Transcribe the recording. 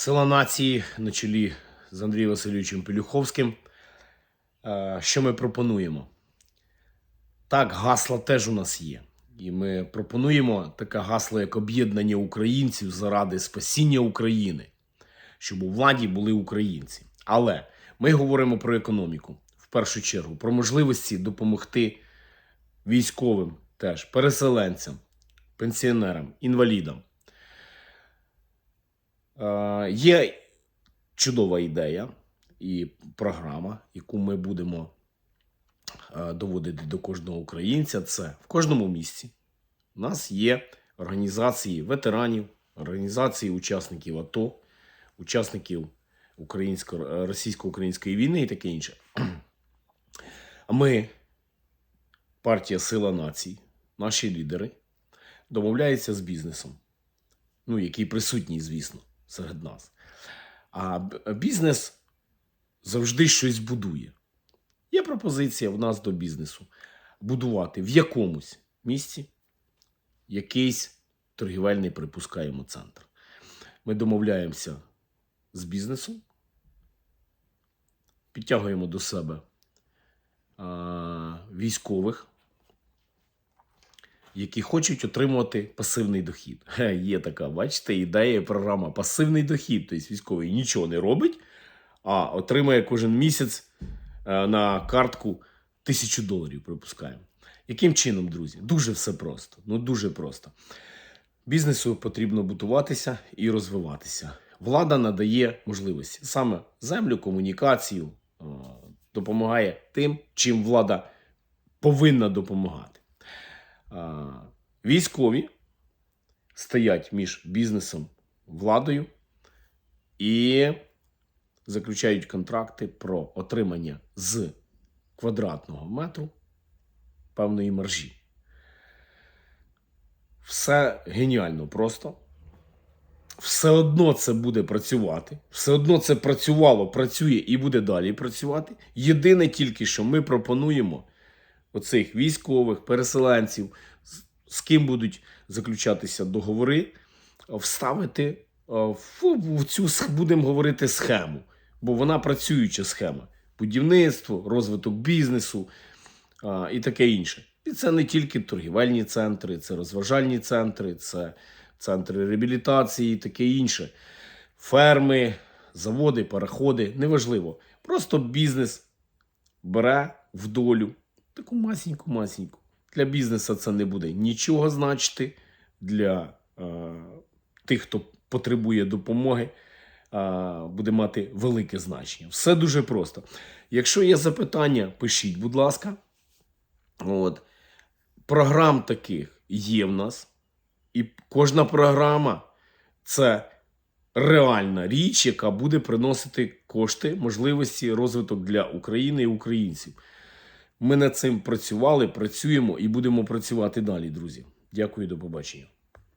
Сила нації на чолі з Андрієм Васильовичем Пелюховським. Е, Що ми пропонуємо? Так, гасла теж у нас є. І ми пропонуємо таке гасло, як об'єднання українців заради спасіння України, щоб у владі були українці. Але ми говоримо про економіку в першу чергу, про можливості допомогти військовим, теж переселенцям, пенсіонерам, інвалідам. Е, Є чудова ідея і програма, яку ми будемо е, доводити до кожного українця. Це в кожному місці. У нас є організації ветеранів, організації учасників АТО, учасників е, російсько-української війни і таке інше. А ми, партія Сила націй, наші лідери, домовляються з бізнесом, ну, який присутній, звісно, серед нас. А бізнес завжди щось будує. Є пропозиція в нас до бізнесу будувати в якомусь місці якийсь торгівельний, припускаємо, центр. Ми домовляємося з бізнесом, підтягуємо до себе військових, які хочуть отримувати пасивний дохід. Ге, є така, бачите, ідея, програма пасивний дохід. Тобто військовий нічого не робить, а отримає кожен місяць е, на картку тисячу доларів, припускаємо. Яким чином, друзі? Дуже все просто. Ну дуже просто. Бізнесу потрібно будуватися і розвиватися. Влада надає можливості саме землю, комунікацію, е, допомагає тим, чим влада повинна допомагати. Військові стоять між бізнесом, владою і заключають контракти про отримання з квадратного метру певної маржі. Все геніально просто. Все одно це буде працювати. Все одно це працювало, працює і буде далі працювати. Єдине тільки, що ми пропонуємо оцих військових, переселенців, з- ким будуть заключатися договори, вставити е, в, цю будемо говорити схему, бо вона працююча схема. Будівництво, розвиток бізнесу а, і таке інше. І це не тільки торгівельні центри, це розважальні центри, це центри реабілітації і таке інше. Ферми, заводи, пароходи, неважливо. Просто бізнес бере в долю таку масіньку-масіньку. Для бізнесу це не буде нічого значити. Для е, тих, хто потребує допомоги, е, буде мати велике значення. Все дуже просто. Якщо є запитання, пишіть, будь ласка. От. Програм таких є в нас. І кожна програма це реальна річ, яка буде приносити кошти, можливості, розвиток для України і українців. Ми над цим працювали, працюємо і будемо працювати далі, друзі. Дякую, до побачення.